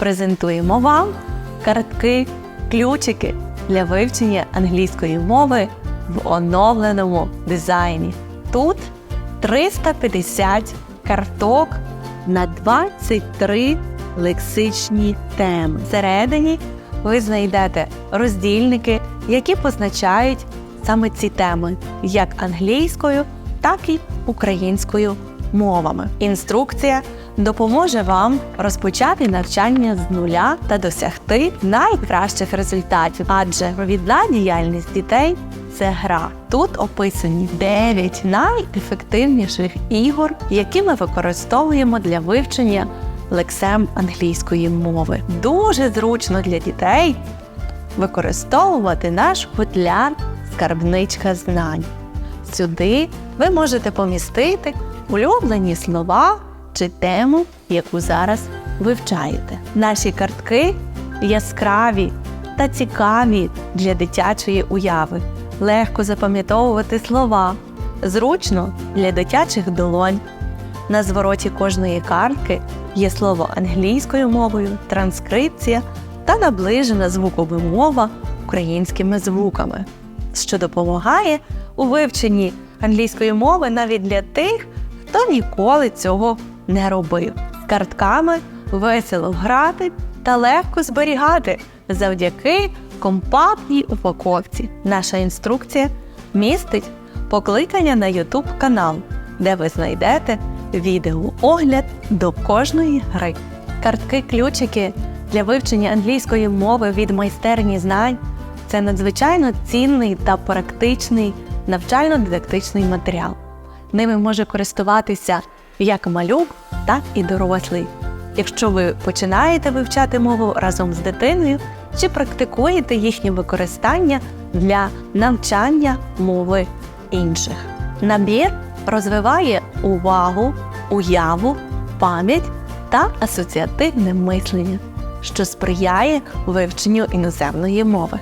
презентуємо вам картки, ключики для вивчення англійської мови в оновленому дизайні. Тут 350 карток на 23 лексичні теми. Всередині ви знайдете роздільники, які позначають саме ці теми як англійською, так і українською мовами. Інструкція допоможе вам розпочати навчання з нуля та досягти найкращих результатів, адже провідна діяльність дітей це гра. Тут описані 9 найефективніших ігор, які ми використовуємо для вивчення лексем англійської мови. Дуже зручно для дітей використовувати наш футляр скарбничка знань. Сюди ви можете помістити улюблені слова чи тему, яку зараз вивчаєте. Наші картки яскраві та цікаві для дитячої уяви. Легко запам'ятовувати слова, зручно для дитячих долонь. На звороті кожної картки є слово англійською мовою, транскрипція та наближена звукова мова українськими звуками, що допомагає у вивченні англійської мови навіть для тих, хто ніколи цього не робив. З картками весело грати та легко зберігати завдяки компактній упаковці. Наша інструкція містить покликання на YouTube канал, де ви знайдете відеоогляд до кожної гри. Картки-ключики для вивчення англійської мови від майстерні знань це надзвичайно цінний та практичний навчально-дидактичний матеріал. Ними може користуватися як малюк, так і дорослий. Якщо ви починаєте вивчати мову разом з дитиною чи практикуєте їхнє використання для навчання мови інших. Набір розвиває увагу, уяву, пам'ять та асоціативне мислення, що сприяє вивченню іноземної мови.